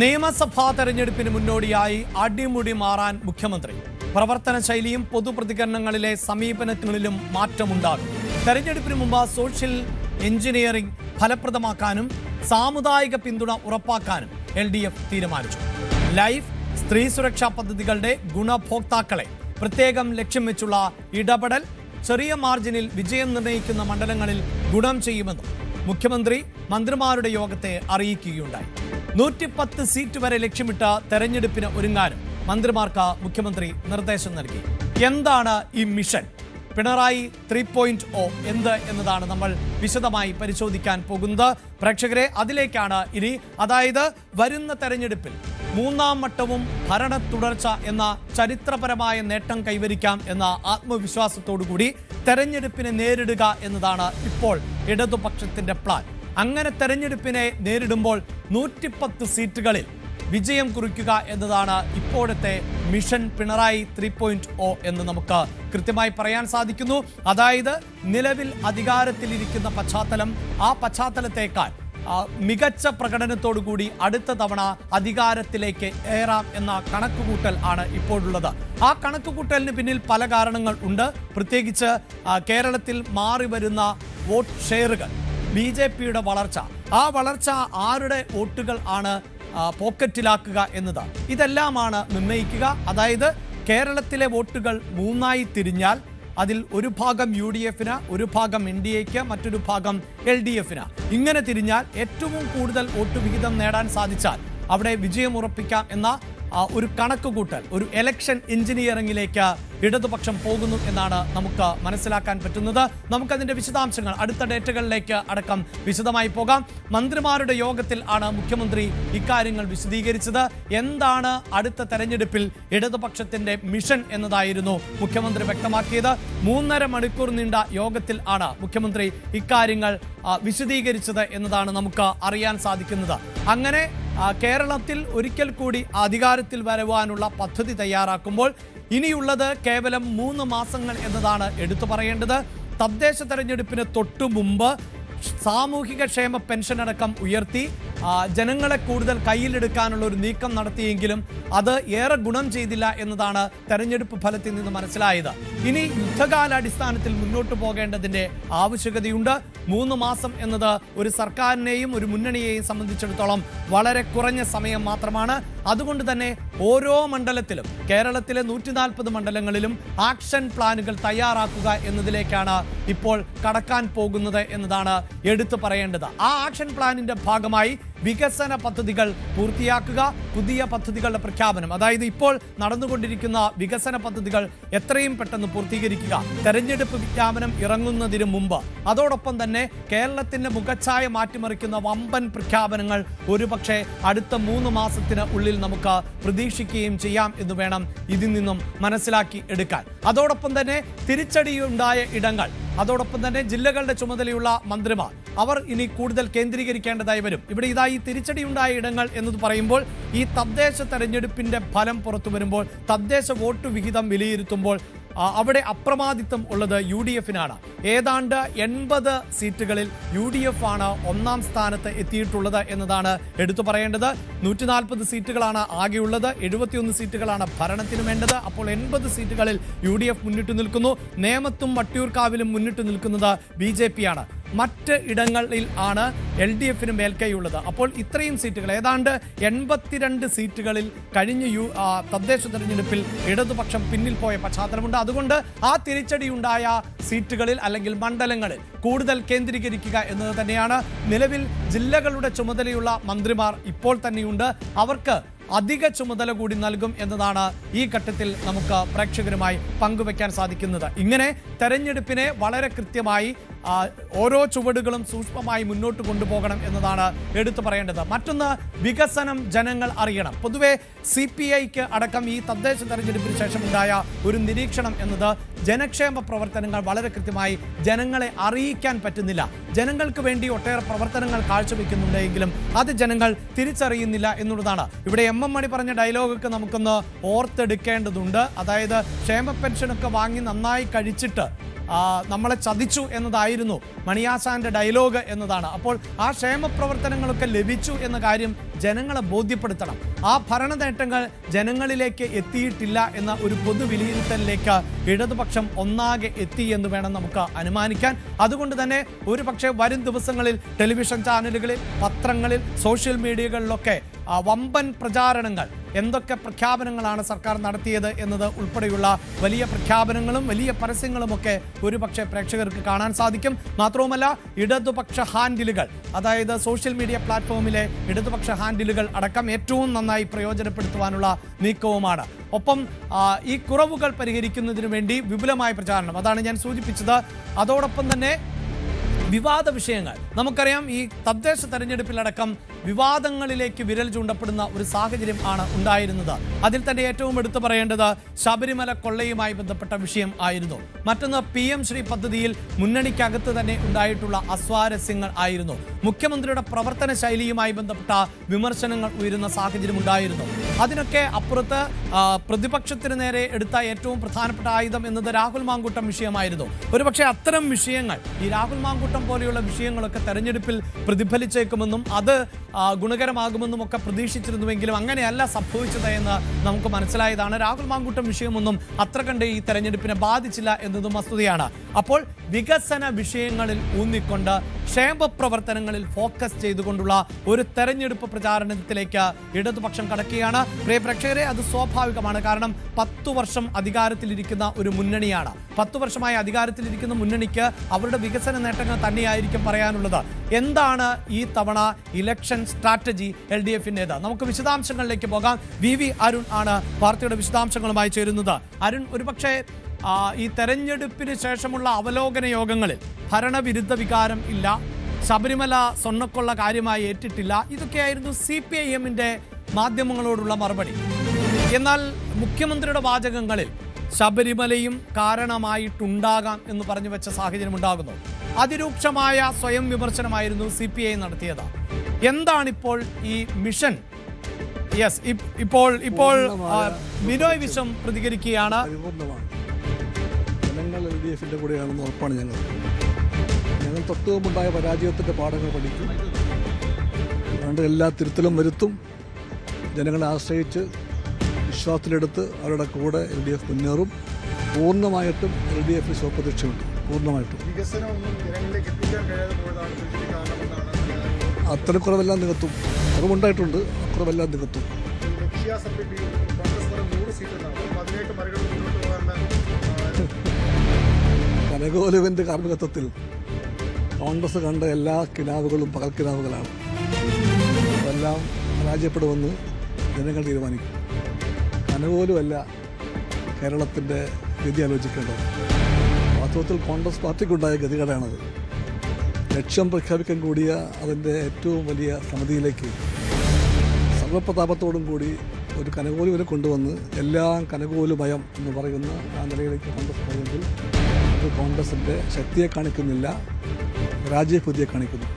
നിയമസഭാ തെരഞ്ഞെടുപ്പിന് മുന്നോടിയായി അടിമുടി മാറാൻ മുഖ്യമന്ത്രി. പ്രവർത്തന ശൈലിയും പൊതുപ്രതികരണങ്ങളിലെ സമീപനങ്ങളിലും മാറ്റമുണ്ടാകും. തെരഞ്ഞെടുപ്പിന് മുമ്പ് സോഷ്യൽ എഞ്ചിനീയറിംഗ് ഫലപ്രദമാക്കാനും സാമുദായിക പിന്തുണ ഉറപ്പാക്കാനും എൽ ഡി എഫ് തീരുമാനിച്ചു. ലൈഫ് സ്ത്രീ സുരക്ഷാ പദ്ധതികളുടെ ഗുണഭോക്താക്കളെ പ്രത്യേകം ലക്ഷ്യം വെച്ചുള്ള ഇടപെടൽ ചെറിയ മാർജിനിൽ വിജയം നിർണയിക്കുന്ന മണ്ഡലങ്ങളിൽ ഗുണം ചെയ്യുമെന്നും മുഖ്യമന്ത്രി മന്ത്രിമാരുടെ യോഗത്തെ അറിയിക്കുകയുണ്ടായി. നൂറ്റിപ്പത്ത് സീറ്റ് വരെ ലക്ഷ്യമിട്ട തെരഞ്ഞെടുപ്പിന് ഒരുങ്ങാനും മന്ത്രിമാർക്ക് മുഖ്യമന്ത്രി നിർദ്ദേശം നൽകി. എന്താണ് ഈ mission? Pinarayi three point O എന്ത് എന്നതാണ് നമ്മൾ വിശദമായി പരിശോധിക്കാൻ പോകുന്നത്. പ്രേക്ഷകരെ അതിലേക്കാണ് ഇനി. അതായത് വരുന്ന തെരഞ്ഞെടുപ്പിൽ മൂന്നാം വട്ടവും ഭരണ തുടർച്ച എന്ന ചരിത്രപരമായ നേട്ടം കൈവരിക്കാം എന്ന ആത്മവിശ്വാസത്തോടുകൂടി തെരഞ്ഞെടുപ്പിനെ നേരിടുക എന്നതാണ് ഇപ്പോൾ ഇടതുപക്ഷത്തിന്റെ പ്ലാൻ അങ്ങനെ തെരഞ്ഞെടുപ്പിനെ നേരിടുമ്പോൾ നൂറ്റിപ്പത്ത് സീറ്റുകളിൽ വിജയം കുറിക്കുക എന്നതാണ് ഇപ്പോഴത്തെ mission Pinarayi three point O എന്ന് നമുക്ക് കൃത്യമായി പറയാൻ സാധിക്കുന്നു. അതായത് നിലവിൽ അധികാരത്തിലിരിക്കുന്ന പശ്ചാത്തലം ആ പശ്ചാത്തലത്തേക്കാൾ മികച്ച പ്രകടനത്തോടുകൂടി അടുത്ത തവണ അധികാരത്തിലേക്ക് ഏറാം എന്ന കണക്കുകൂട്ടൽ ആണ് ഇപ്പോഴുള്ളത്. ആ കണക്കുകൂട്ടലിന് പിന്നിൽ പല കാരണങ്ങൾ ഉണ്ട്. പ്രത്യേകിച്ച് കേരളത്തിൽ മാറി വരുന്ന വോട്ട് ഷെയറുകൾ ബി ജെ പിയുടെ വളർച്ച. ആ വളർച്ച ആരുടെ വോട്ടുകൾ ആണ് പോക്കറ്റിലാക്കുക എന്നത്. ഇതെല്ലാമാണ് നിർണയിക്കുക. അതായത് കേരളത്തിലെ വോട്ടുകൾ മൂന്നായി തിരിഞ്ഞാൽ അതിൽ ഒരു ഭാഗം യു ഡി എഫിന് ഒരു ഭാഗം എൻ ഡി എക്ക് മറ്റൊരു ഭാഗം എൽ ഡി എഫിന്. ഇങ്ങനെ തിരിഞ്ഞാൽ ഏറ്റവും കൂടുതൽ വോട്ട് വിഹിതം നേടാൻ സാധിച്ചാൽ അവിടെ വിജയം ഉറപ്പിക്കാം എന്ന ഒരു കണക്കുകൂട്ടൽ ഒരു എലക്ഷൻ എഞ്ചിനീയറിംഗിലേക്ക് ഇടതുപക്ഷം പോകുന്നു എന്നാണ് നമുക്ക് മനസ്സിലാക്കാൻ പറ്റുന്നത്. നമുക്കതിന്റെ വിശദാംശങ്ങൾ അടുത്ത ഡേറ്റകളിലേക്ക് അടക്കം വിശദമായി പോകാം. മന്ത്രിമാരുടെ യോഗത്തിൽ ആണ് മുഖ്യമന്ത്രി ഇക്കാര്യങ്ങൾ വിശദീകരിച്ചത്. എന്താണ് അടുത്ത തെരഞ്ഞെടുപ്പിൽ ഇടതുപക്ഷത്തിന്റെ മിഷൻ എന്നതായിരുന്നു മുഖ്യമന്ത്രി വ്യക്തമാക്കിയത്. മൂന്നര മണിക്കൂർ നീണ്ട യോഗത്തിൽ ആണ് മുഖ്യമന്ത്രി ഇക്കാര്യങ്ങൾ വിശദീകരിച്ചത് എന്നതാണ് നമുക്ക് അറിയാൻ സാധിക്കുന്നത്. അങ്ങനെ കേരളത്തിൽ ഒരിക്കൽ കൂടി അധികാരത്തിൽ വരുവാനുള്ള പദ്ധതി തയ്യാറാക്കുമ്പോൾ ഇനിയുള്ളത് കേവലം മൂന്ന് മാസങ്ങൾ എന്നതാണ് എടുത്തു പറയേണ്ടത്. തദ്ദേശ തെരഞ്ഞെടുപ്പിന് തൊട്ടു മുമ്പ് സാമൂഹിക ക്ഷേമ പെൻഷൻ അടക്കം ഉയർത്തി. ജനങ്ങളെ കൂടുതൽ കയ്യിലെടുക്കാനുള്ള ഒരു നീക്കം നടത്തിയെങ്കിലും അത് ഏറെ ഗുണം ചെയ്തില്ല എന്നതാണ് തെരഞ്ഞെടുപ്പ് ഫലത്തിൽ നിന്ന് മനസ്സിലായത്. ഇനി യുദ്ധകാലാടിസ്ഥാനത്തിൽ മുന്നോട്ട് പോകേണ്ടതിന്റെ ആവശ്യകതയുണ്ട്. മൂന്ന് മാസം എന്നത് ഒരു സർക്കാരിനെയും ഒരു മുന്നണിയെയും സംബന്ധിച്ചിടത്തോളം വളരെ കുറഞ്ഞ സമയം മാത്രമാണ്. അതുകൊണ്ട് തന്നെ ഓരോ മണ്ഡലത്തിലും കേരളത്തിലെ നൂറ്റി നാൽപ്പത് മണ്ഡലങ്ങളിലും ആക്ഷൻ പ്ലാനുകൾ തയ്യാറാക്കുക എന്നതിലേക്കാണ് ഇപ്പോൾ കടക്കാൻ പോകുന്നത് എന്നതാണ് എടുത്തു പറയേണ്ടത്. ആ ആക്ഷൻ പ്ലാനിന്റെ ഭാഗമായി വികസന പദ്ധതികൾ പൂർത്തിയാക്കുക പുതിയ പദ്ധതികളുടെ പ്രഖ്യാപനം. അതായത് ഇപ്പോൾ നടന്നുകൊണ്ടിരിക്കുന്ന വികസന പദ്ധതികൾ എത്രയും പെട്ടെന്ന് പൂർത്തീകരിക്കുക. തെരഞ്ഞെടുപ്പ് വിജ്ഞാപനം ഇറങ്ങുന്നതിന് മുമ്പ്. അതോടൊപ്പം തന്നെ കേരളത്തിന്റെ മുഖച്ഛായ മാറ്റിമറിക്കുന്ന വമ്പൻ പ്രഖ്യാപനങ്ങൾ ഒരുപക്ഷെ അടുത്ത മൂന്ന് മാസത്തിന് ഉള്ളിൽ നമുക്ക് പ്രതീക്ഷിക്കുകയും ചെയ്യാം എന്ന് വേണം ഇതിൽ നിന്നും മനസ്സിലാക്കി എടുക്കാൻ. അതോടൊപ്പം തന്നെ തിരിച്ചടിയുണ്ടായ ഇടങ്ങൾ. അതോടൊപ്പം തന്നെ ജില്ലകളുടെ ചുമതലയുള്ള മന്ത്രിമാർ. അവർ ഇനി കൂടുതൽ കേന്ദ്രീകരിക്കേണ്ടതായി വരും. ഇവിടെ ഇതായി ഈ തിരിച്ചടിയുണ്ടായ ഇടങ്ങൾ എന്നത് പറയുമ്പോൾ ഈ തദ്ദേശ തെരഞ്ഞെടുപ്പിന്റെ ഫലം പുറത്തു വരുമ്പോൾ തദ്ദേശ വോട്ട് വിഹിതം വിലയിരുത്തുമ്പോൾ അവിടെ അപ്രമാദിത്വം ഉള്ളത് യു ഡി എഫിനാണ്. ഏതാണ്ട് എൺപത് സീറ്റുകളിൽ യു ഡി എഫ് ആണ് ഒന്നാം സ്ഥാനത്ത് എത്തിയിട്ടുള്ളത് എന്നതാണ് എടുത്തു പറയേണ്ടത്. നൂറ്റി നാൽപ്പത് സീറ്റുകളാണ് ആകെയുള്ളത്. എഴുപത്തിയൊന്ന് സീറ്റുകളാണ് ഭരണത്തിന് വേണ്ടത്. അപ്പോൾ എൺപത് സീറ്റുകളിൽ യു ഡി എഫ് മുന്നിട്ട് നിൽക്കുന്നു. നേമത്തും വട്ടിയൂർക്കാവിലും മുന്നിട്ട് നിൽക്കുന്നത് ബി ജെ മറ്റ് ഇടങ്ങളിൽ ആണ് എൽ ഡി എഫിന് മേൽക്കൈയുള്ളത്. അപ്പോൾ ഇത്രയും സീറ്റുകൾ ഏതാണ്ട് എൺപത്തിരണ്ട് സീറ്റുകളിൽ കഴിഞ്ഞ യു തദ്ദേശ തെരഞ്ഞെടുപ്പിൽ ഇടതുപക്ഷം പിന്നിൽ പോയ പശ്ചാത്തലമുണ്ട്. അതുകൊണ്ട് ആ തിരിച്ചടിയുണ്ടായ സീറ്റുകളിൽ അല്ലെങ്കിൽ മണ്ഡലങ്ങളിൽ കൂടുതൽ കേന്ദ്രീകരിക്കുക എന്നത് തന്നെയാണ്. നിലവിൽ ജില്ലകളുടെ ചുമതലയുള്ള മന്ത്രിമാർ ഇപ്പോൾ തന്നെയുണ്ട്. അവർക്ക് അധിക ചുമതല കൂടി നൽകും എന്നതാണ് ഈ ഘട്ടത്തിൽ നമുക്ക് പ്രേക്ഷകരുമായി പങ്കുവെക്കാൻ സാധിക്കുന്നത്. ഇങ്ങനെ തെരഞ്ഞെടുപ്പിനെ വളരെ കൃത്യമായി ഓരോ ചുവടുകളും സൂക്ഷ്മമായി മുന്നോട്ട് കൊണ്ടുപോകണം എന്നതാണ് എടുത്തു പറയേണ്ടത്. മറ്റൊന്ന് വികസനം ജനങ്ങൾ അറിയണം. പൊതുവെ സി പി ഐക്ക് അടക്കം ഈ തദ്ദേശ തെരഞ്ഞെടുപ്പിന് ശേഷമുണ്ടായ ഒരു നിരീക്ഷണം എന്നത് ജനക്ഷേമ പ്രവർത്തനങ്ങൾ വളരെ കൃത്യമായി ജനങ്ങളെ അറിയിക്കാൻ പറ്റുന്നില്ല. ജനങ്ങൾക്ക് വേണ്ടി ഒട്ടേറെ പ്രവർത്തനങ്ങൾ കാഴ്ചവെക്കുന്നുണ്ടെങ്കിലും അത് ജനങ്ങൾ തിരിച്ചറിയുന്നില്ല എന്നുള്ളതാണ്. ഇവിടെ എം എം മണി പറഞ്ഞ ഡയലോഗൊക്കെ നമുക്കൊന്ന് ഓർത്തെടുക്കേണ്ടതുണ്ട്. അതായത് ക്ഷേമ പെൻഷനൊക്കെ വാങ്ങി നന്നായി കഴിച്ചിട്ട് നമ്മളെ ചതിച്ചു എന്നതായിരുന്നു മണിയാസാന്റെ ഡയലോഗ് എന്നതാണ്. അപ്പോൾ ആ ക്ഷേമ പ്രവർത്തനങ്ങളൊക്കെ ലഭിച്ചു എന്ന കാര്യം ജനങ്ങളെ ബോധ്യപ്പെടുത്തണം. ആ ഭരണ നേട്ടങ്ങൾ ജനങ്ങളിലേക്ക് എത്തിയിട്ടില്ല എന്ന ഒരു പൊതു വിലയിരുത്തലിലേക്ക് ഇടതുപക്ഷം ഒന്നാകെ എത്തി എന്ന് വേണം നമുക്ക് അനുമാനിക്കാൻ. അതുകൊണ്ട് തന്നെ ഒരു വരും ദിവസങ്ങളിൽ ടെലിവിഷൻ ചാനലുകളിൽ പത്രങ്ങളിൽ സോഷ്യൽ മീഡിയകളിലൊക്കെ വമ്പൻ പ്രചാരണങ്ങൾ എന്തൊക്കെ പ്രഖ്യാപനങ്ങളാണ് സർക്കാർ നടത്തിയത് എന്നത് ഉൾപ്പെടെയുള്ള വലിയ പ്രഖ്യാപനങ്ങളും വലിയ പരസ്യങ്ങളുമൊക്കെ ഒരുപക്ഷെ പ്രേക്ഷകർക്ക് കാണാൻ സാധിക്കും. മാത്രവുമല്ല ഇടതുപക്ഷ ഹാൻഡിലുകൾ അതായത് സോഷ്യൽ മീഡിയ പ്ലാറ്റ്ഫോമിലെ ഇടതുപക്ഷ ഹാൻഡിലുകൾ അടക്കം ഏറ്റവും നന്നായി പ്രയോജനപ്പെടുത്തുവാനുള്ള നീക്കവുമാണ്. ഒപ്പം ഈ കുറവുകൾ പരിഹരിക്കുന്നതിനു വേണ്ടി വിപുലമായ പ്രചാരണം. അതാണ് ഞാൻ സൂചിപ്പിച്ചത്. അതോടൊപ്പം തന്നെ വിവാദ വിഷയങ്ങൾ. നമുക്കറിയാം ഈ തദ്ദേശ തെരഞ്ഞെടുപ്പിലടക്കം വിവാദങ്ങളിലേക്ക് വിരൽ ചൂണ്ടപ്പെടുന്ന ഒരു സാഹചര്യം ആണ് ഉണ്ടായിരുന്നത്. അതിൽ തന്നെ ഏറ്റവും എടുത്തു പറയേണ്ടത് ശബരിമല കൊള്ളയുമായി ബന്ധപ്പെട്ട വിഷയം ആയിരുന്നു. മറ്റൊന്ന് പി എം ശ്രീ പദ്ധതിയിൽ മുന്നണിക്കകത്ത് തന്നെ ഉണ്ടായിട്ടുള്ള അസ്വാരസ്യങ്ങൾ ആയിരുന്നു. മുഖ്യമന്ത്രിയുടെ പ്രവർത്തന ശൈലിയുമായി ബന്ധപ്പെട്ട വിമർശനങ്ങൾ ഉയരുന്ന സാഹചര്യം ഉണ്ടായിരുന്നു. അതിനൊക്കെ അപ്പുറത്ത് പ്രതിപക്ഷത്തിന് നേരെ എടുത്ത ഏറ്റവും പ്രധാനപ്പെട്ട ആയുധം എന്നത് രാഹുൽ മാങ്കൂട്ടം വിഷയമായിരുന്നു. ഒരുപക്ഷെ അത്തരം വിഷയങ്ങൾ ഈ രാഹുൽ മാങ്കൂട്ടം പോലെയുള്ള വിഷയങ്ങളൊക്കെ തെരഞ്ഞെടുപ്പിൽ പ്രതിഫലിച്ചേക്കുമെന്നും അത് ഗുണകരമാകുമെന്നും ഒക്കെ പ്രതീക്ഷിച്ചിരുന്നുവെങ്കിലും അങ്ങനെയല്ല സംഭവിച്ചത് എന്ന് നമുക്ക് മനസ്സിലായതാണ്. രാഹുൽ മാങ്കൂട്ടം വിഷയമൊന്നും അത്ര കണ്ട് ഈ തെരഞ്ഞെടുപ്പിനെ ബാധിച്ചില്ല എന്നതും വസ്തുതയാണ് അപ്പോൾ വികസന വിഷയങ്ങളിൽ ഊന്നിക്കൊണ്ട് ക്ഷേമ പ്രവർത്തനങ്ങളിൽ ഫോക്കസ് ചെയ്തുകൊണ്ടുള്ള ഒരു തെരഞ്ഞെടുപ്പ് പ്രചാരണത്തിലേക്ക് ഇടതുപക്ഷം കടക്കുകയാണ്. പ്രിയ പ്രേക്ഷകരെ അത് സ്വാഭാവികമാണ്. കാരണം പത്തു വർഷം അധികാരത്തിലിരിക്കുന്ന ഒരു മുന്നണിയാണ്. പത്തു വർഷമായി അധികാരത്തിലിരിക്കുന്ന മുന്നണിക്ക് അവരുടെ വികസന നേട്ടങ്ങൾ തന്നെയായിരിക്കും പറയാനുള്ളത്. എന്താണ് ഈ തവണ ഇലക്ഷൻ സ്ട്രാറ്റജി എൽ ഡി എഫിന്റേത് നമുക്ക് വിശദാംശങ്ങളിലേക്ക് പോകാം. വി വി അരുൺ ആണ് വാർത്തയുടെ വിശദാംശങ്ങളുമായി ചേരുന്നത്. അരുൺ ഒരുപക്ഷെ ഈ തെരഞ്ഞെടുപ്പിന് ശേഷമുള്ള അവലോകന യോഗങ്ങളിൽ ഭരണവിരുദ്ധ വികാരം ഇല്ല ശബരിമല സ്വർണക്കൊള്ള കാര്യമായി ഏറ്റിട്ടില്ല ഇതൊക്കെയായിരുന്നു സി പി ഐ എമ്മിന്റെ മാധ്യമങ്ങളോടുള്ള മറുപടി. എന്നാൽ മുഖ്യമന്ത്രിയുടെ വാചകങ്ങളിൽ ശബരിമലയും കാരണമായിട്ടുണ്ടാകാം എന്ന് പറഞ്ഞു വെച്ച സാഹചര്യം ഉണ്ടാകുന്നു. അതിരൂക്ഷമായ സ്വയം വിമർശനമായിരുന്നു സി പി ഐ നടത്തിയത്. എന്താണിപ്പോൾ ഈ മിഷൻ? യെസ് ഇപ്പോൾ ഇപ്പോൾ ബിനോയ് വിശ്വം പ്രതികരിക്കുകയാണ്. ജനങ്ങൾ എൽ ഡി എഫിന്റെ കൂടെയാണെന്ന് ഉറപ്പാണ് ഞങ്ങൾ. ഞങ്ങൾ തൊട്ടു മുമ്പുണ്ടായ പരാജയത്തിന്റെ പാഠങ്ങൾ പഠിക്കും. അതുകൊണ്ട് എല്ലാ തിരുത്തലും വരുത്തും. ജനങ്ങളെ ആശ്രയിച്ച് വിശ്വാസത്തിലെടുത്ത് അവരുടെ കൂടെ എൽ ഡി എഫ് മുന്നേറും പൂർണമായിട്ടും. എൽ ഡി എഫിന് സ്വപ്രതീക്ഷയുണ്ട് പൂർണമായിട്ടും അത്തരം കുറവെല്ലാം നികത്തും. കുറവുണ്ടായിട്ടുണ്ട് അക്കുറവെല്ലാം കുറവെല്ലാം നികത്തും കനകോലുവിന്റെ കാർമ്മികത്വത്തിൽ കോൺഗ്രസ് കണ്ട എല്ലാ കിനാവുകളും പകൽ കിനാവുകളാണ്. അതെല്ലാം പരാജയപ്പെടുമെന്ന് ജനങ്ങൾ തീരുമാനിക്കും. കനകോലുമല്ല കേരളത്തിന്റെ ഗതി ആലോചിക്കേണ്ടത്. വാസ്തവത്തിൽ കോൺഗ്രസ് പാർട്ടിക്കുണ്ടായ ഗതികേടാണത്. ലക്ഷ്യം പ്രഖ്യാപിക്കാൻ കൂടിയ അതിന്റെ ഏറ്റവും വലിയ സമിതിയിലേക്ക് സർവപ്രതാപത്തോടും കൂടി ഒരു കനകോലുവിനെ കൊണ്ടുവന്ന് എല്ലാം കനകോലുമയം എന്ന് പറയുന്ന ആ നിലയിലേക്ക് കോൺഗ്രസ് പോയെങ്കിൽ അത് കോൺഗ്രസിന്റെ ശക്തിയെ കാണിക്കുന്നില്ല രാജ്യപുതിയെ കാണിക്കുന്നു.